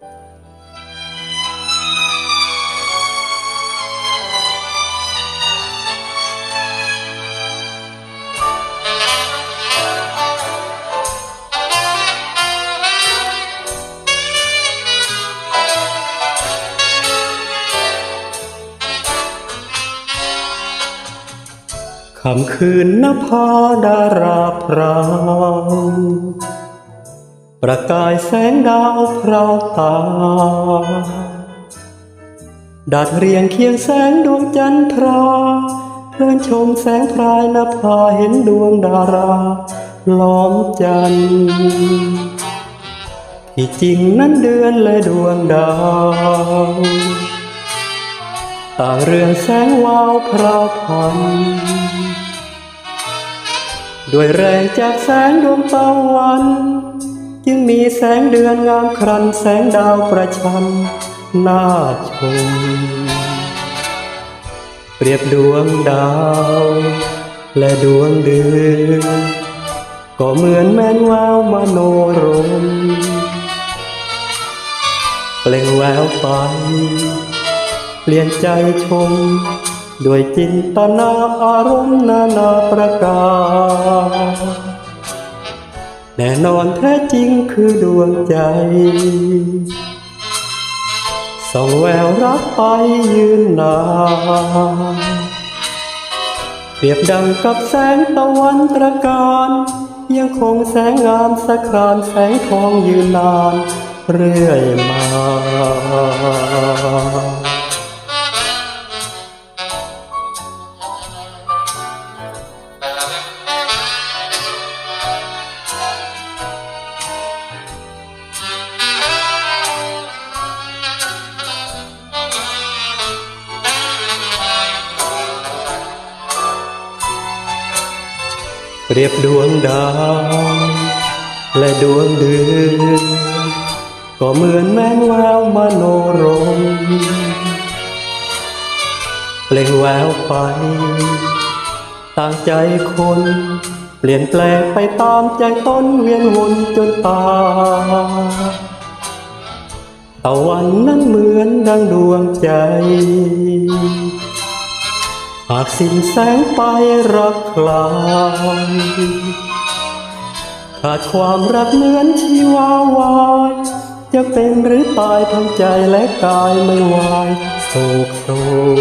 คำคืนนภาดาราพราว ประกายแสงดาวพราวตาดัดเรียงเคียงแสงดวงจันทราเพลินชมแสงพรายนภาเห็นดวงดาราล้อมจันทร์ที่จริงนั้นเดือนและดวงดาวต่างเรืองแสงวาวพราวพันด้วยแรงจากแสงดวงตะวัน จึงมีแสงเดือนงามครันแสงดาวประชันน่าชม เปรียบดวงดาว และดวงเดือน ก็เหมือนแม่นวาวมโนรมเปล่งแววไปเปลี่ยนใจชม ด้วยจินตนาอารมณ์นานาประการ แน่นอนแท้จริงคือดวงใจ ส่องแววรักไปยืนนานเปรียบดังกับแสงตะวันตระการ ยังคงแสงงามสะครานแสงทองยืนนาน เรื่อยมา เปรียบดวงดาวและดวงเดือนก็เหมือนแมงแววมโนรมเปล่งแววไป ต่างใจคน เปลี่ยนแปลงไปตามใจต้นเวียนวนจนตาตะวันนั้นเหมือนดังดวงใจ หากสิ้นแสงไปรักลายขาดความรักเหมือนชีวาวายจะเป็นหรือตายทั้งใจและกายไม่วายโศกโศก